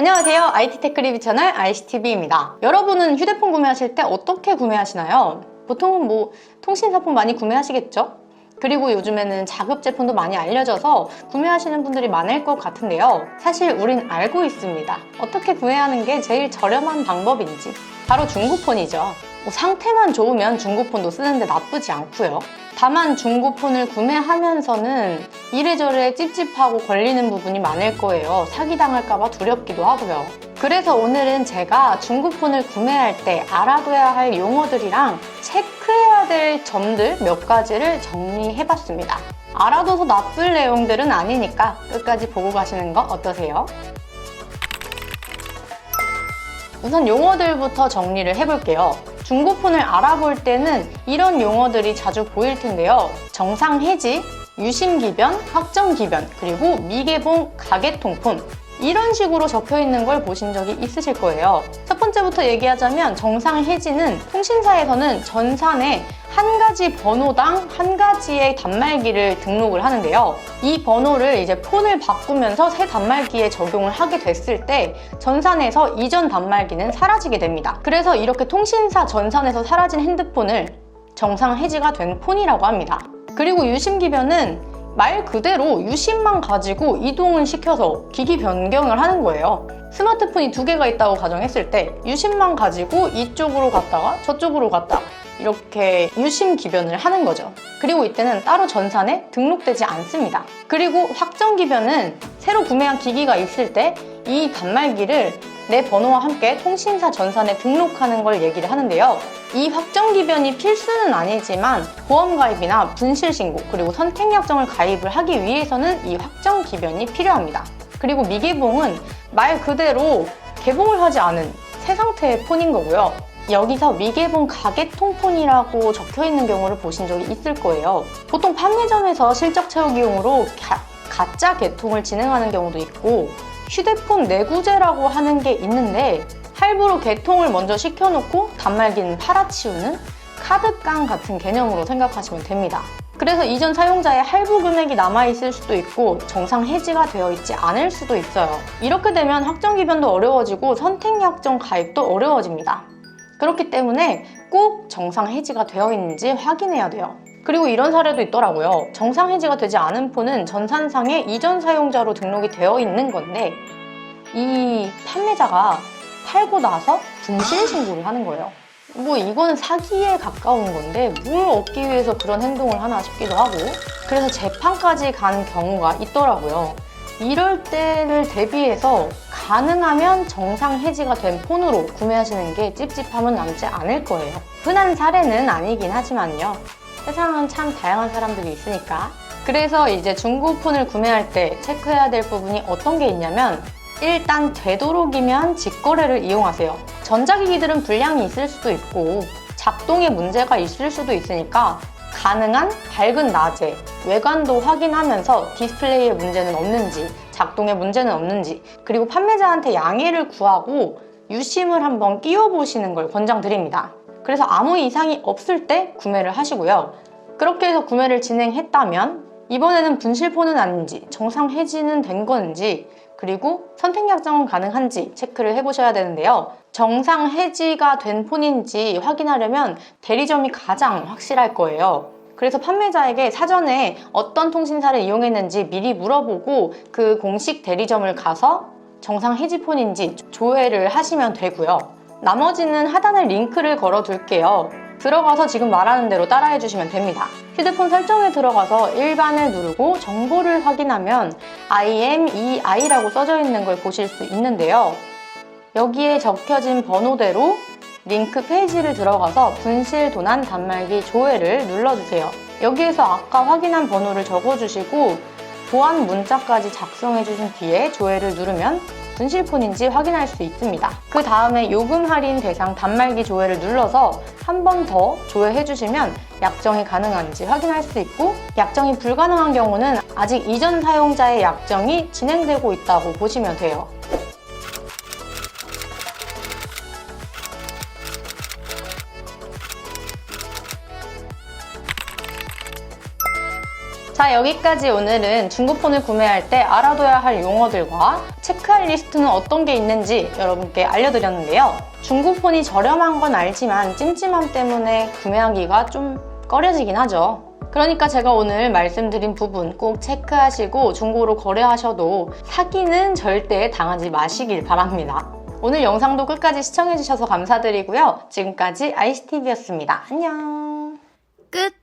안녕하세요. IT 테크 리뷰 채널 ICTV입니다. 여러분은 휴대폰 구매하실 때 어떻게 구매하시나요? 보통은 뭐 통신사폰 많이 구매하시겠죠? 그리고 요즘에는 자급 제품도 많이 알려져서 구매하시는 분들이 많을 것 같은데요. 사실 우린 알고 있습니다. 어떻게 구매하는 게 제일 저렴한 방법인지. 바로 중고폰이죠. 뭐 상태만 좋으면 중고폰도 쓰는데 나쁘지 않고요. 다만 중고폰을 구매하면서는 이래저래 찝찝하고 걸리는 부분이 많을 거예요. 사기당할까봐 두렵기도 하고요. 그래서 오늘은 제가 중고폰을 구매할 때 알아둬야 할 용어들이랑 체크해야 될 점들 몇 가지를 정리해봤습니다. 알아둬서 나쁠 내용들은 아니니까 끝까지 보고 가시는 거 어떠세요? 우선 용어들부터 정리를 해볼게요. 중고폰을 알아볼 때는 이런 용어들이 자주 보일 텐데요. 정상 해지, 유심 기변, 확정 기변, 그리고 미개봉 가계통폰. 이런 식으로 적혀 있는 걸 보신 적이 있으실 거예요. 첫 번째부터 얘기하자면 정상 해지는 통신사에서는 전산에 한 가지 번호당 한 가지의 단말기를 등록을 하는데요. 이 번호를 이제 폰을 바꾸면서 새 단말기에 적용을 하게 됐을 때 전산에서 이전 단말기는 사라지게 됩니다. 그래서 이렇게 통신사 전산에서 사라진 핸드폰을 정상 해지가 된 폰이라고 합니다. 그리고 유심기변은 말 그대로 유심만 가지고 이동을 시켜서 기기 변경을 하는 거예요. 스마트폰이 두 개가 있다고 가정했을 때 유심만 가지고 이쪽으로 갔다가 저쪽으로 갔다 이렇게 유심 기변을 하는 거죠. 그리고 이때는 따로 전산에 등록되지 않습니다. 그리고 확정 기변은 새로 구매한 기기가 있을 때 이 단말기를 내 번호와 함께 통신사 전산에 등록하는 걸 얘기를 하는데요. 이 확정 기변이 필수는 아니지만 보험 가입이나 분실 신고 그리고 선택 약정을 가입을 하기 위해서는 이 확정 기변이 필요합니다. 그리고 미개봉은 말 그대로 개봉을 하지 않은 새 상태의 폰인 거고요. 여기서 미개봉 가계통폰이라고 적혀 있는 경우를 보신 적이 있을 거예요. 보통 판매점에서 실적 채우기용으로 가, 가짜 개통을 진행하는 경우도 있고 휴대폰 내구재라고 하는 게 있는데 할부로 개통을 먼저 시켜놓고 단말기는 팔아치우는 카드깡 같은 개념으로 생각하시면 됩니다. 그래서 이전 사용자의 할부 금액이 남아있을 수도 있고 정상 해지가 되어 있지 않을 수도 있어요. 이렇게 되면 확정 기변도 어려워지고 선택 약정 가입도 어려워집니다. 그렇기 때문에 꼭 정상 해지가 되어 있는지 확인해야 돼요. 그리고 이런 사례도 있더라고요. 정상 해지가 되지 않은 폰은 전산상에 이전 사용자로 등록이 되어 있는 건데 이 판매자가 팔고 나서 분실 신고를 하는 거예요. 뭐 이건 사기에 가까운 건데 뭘 얻기 위해서 그런 행동을 하나 싶기도 하고 그래서 재판까지 간 경우가 있더라고요. 이럴 때를 대비해서 가능하면 정상 해지가 된 폰으로 구매하시는 게 찝찝함은 남지 않을 거예요. 흔한 사례는 아니긴 하지만요. 세상은 참 다양한 사람들이 있으니까. 그래서 이제 중고폰을 구매할 때 체크해야 될 부분이 어떤 게 있냐면 일단 되도록이면 직거래를 이용하세요. 전자기기들은 불량이 있을 수도 있고 작동에 문제가 있을 수도 있으니까 가능한 밝은 낮에 외관도 확인하면서 디스플레이에 문제는 없는지 작동에 문제는 없는지 그리고 판매자한테 양해를 구하고 유심을 한번 끼워보시는 걸 권장드립니다. 그래서 아무 이상이 없을 때 구매를 하시고요. 그렇게 해서 구매를 진행했다면 이번에는 분실폰은 아닌지 정상 해지는 된 건지 그리고 선택 약정은 가능한지 체크를 해보셔야 되는데요. 정상 해지가 된 폰인지 확인하려면 대리점이 가장 확실할 거예요. 그래서 판매자에게 사전에 어떤 통신사를 이용했는지 미리 물어보고 그 공식 대리점을 가서 정상 해지폰인지 조회를 하시면 되고요. 나머지는 하단에 링크를 걸어 둘게요. 들어가서 지금 말하는 대로 따라해 주시면 됩니다. 휴대폰 설정에 들어가서 일반을 누르고 정보를 확인하면 IMEI라고 써져 있는 걸 보실 수 있는데요. 여기에 적혀진 번호대로 링크 페이지를 들어가서 분실 도난 단말기 조회를 눌러주세요. 여기에서 아까 확인한 번호를 적어주시고 보안 문자까지 작성해 주신 뒤에 조회를 누르면 분실폰인지 확인할 수 있습니다. 그 다음에 요금 할인 대상 단말기 조회를 눌러서 한 번 더 조회해 주시면 약정이 가능한지 확인할 수 있고 약정이 불가능한 경우는 아직 이전 사용자의 약정이 진행되고 있다고 보시면 돼요. 자, 여기까지 오늘은 중고폰을 구매할 때 알아둬야 할 용어들과 체크할 리스트는 어떤 게 있는지 여러분께 알려드렸는데요. 중고폰이 저렴한 건 알지만 찜찜함 때문에 구매하기가 좀 꺼려지긴 하죠. 그러니까 제가 오늘 말씀드린 부분 꼭 체크하시고 중고로 거래하셔도 사기는 절대 당하지 마시길 바랍니다. 오늘 영상도 끝까지 시청해주셔서 감사드리고요. 지금까지 ICTV였습니다. 안녕. 끝.